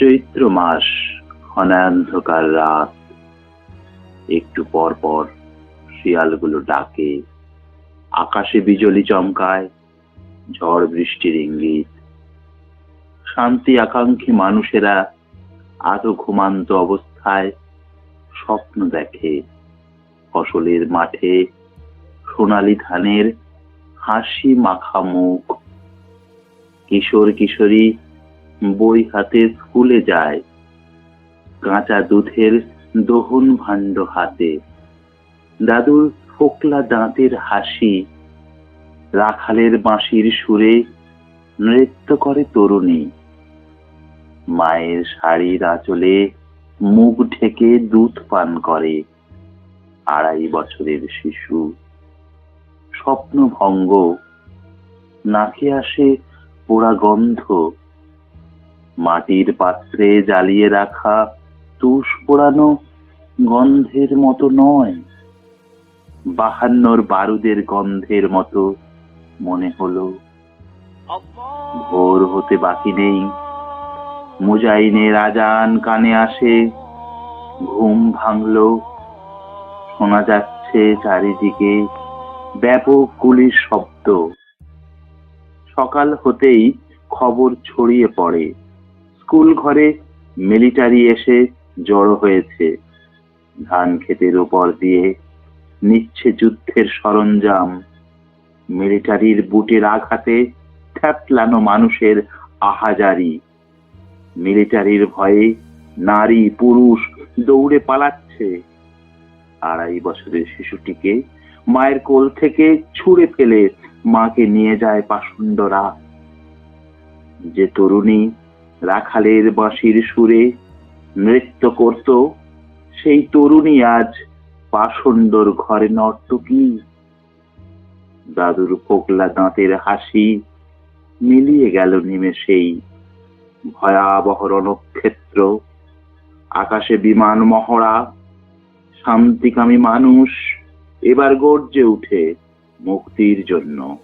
চৈত্র মাস ঘনান্ধকার রাত। একটু পর পর শিয়ালগুলো ডাকে, আকাশে বিজলি চমকায়, ঝড় বৃষ্টির ইঙ্গিত। শান্তি আকাঙ্ক্ষী মানুষেরা আজও ঘুমান্ত অবস্থায় স্বপ্ন দেখে। ফসলের মাঠে সোনালি ধানের হাসি মাখা মুখ। কিশোর কিশোরী বই হাতে স্কুলে যায়। কাঁচা দুধের দহন ভাণ্ড হাতে। দাদুর ফোকলা দাঁতের হাসি। রাখালের বাঁশির সুরে নৃত্য করে তরুণী। মায়ের শাড়ির আঁচলে মুখ ঢেকে দুধ পান করে। আড়াই বছরের শিশু। স্বপ্ন ভঙ্গ নাকে আসে পোড়া গন্ধ। মাটির পাত্রে জ্বালিয়ে রাখা তুষ পোড়ানো গন্ধের মতো নয়। বাহান্নর বারুদের গন্ধের মতো মনে হলো। ভোর হতে বাকি নেই। মুজাইনের আজান কানে আসে, ঘুম ভাঙলো। শোনা যাচ্ছে চারিদিকে ব্যাপক গুলির শব্দ। সকাল হতেই খবর ছড়িয়ে পড়ে। স্কুল ঘরে মিলিটারি এসে জড়ো হয়েছে। ধান ক্ষেতের উপর দিয়ে নিচ্ছে যুদ্ধের সরঞ্জাম। মিলিটারির বুটের আঘাতে থ্যাপলানো মানুষের আহাজারি। মিলিটারির ভয়ে নারী, পুরুষ দৌড়ে পালাচ্ছে। আড়াই বছরের শিশুটিকে মায়ের কোল থেকে ছুঁড়ে ফেলে মাকে নিয়ে যায় পাষণ্ডরা। যে তরুণী রাখালের বাঁশির সুরে নৃত্য করত। সেই তরুণী আজ পাষণ্ডর ঘরে নর্তকী দাদুর ফোকলা দাঁতের হাসি মিলিয়ে গেল নিমেষেই। ভয়াবহ রণক্ষেত্র, আকাশে বিমান মহড়া শান্তিকামী মানুষ, এবার গর্জে উঠে মুক্তির জন্য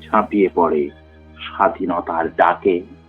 ঝাঁপিয়ে পড়ে স্বাধীনতার ডাকে।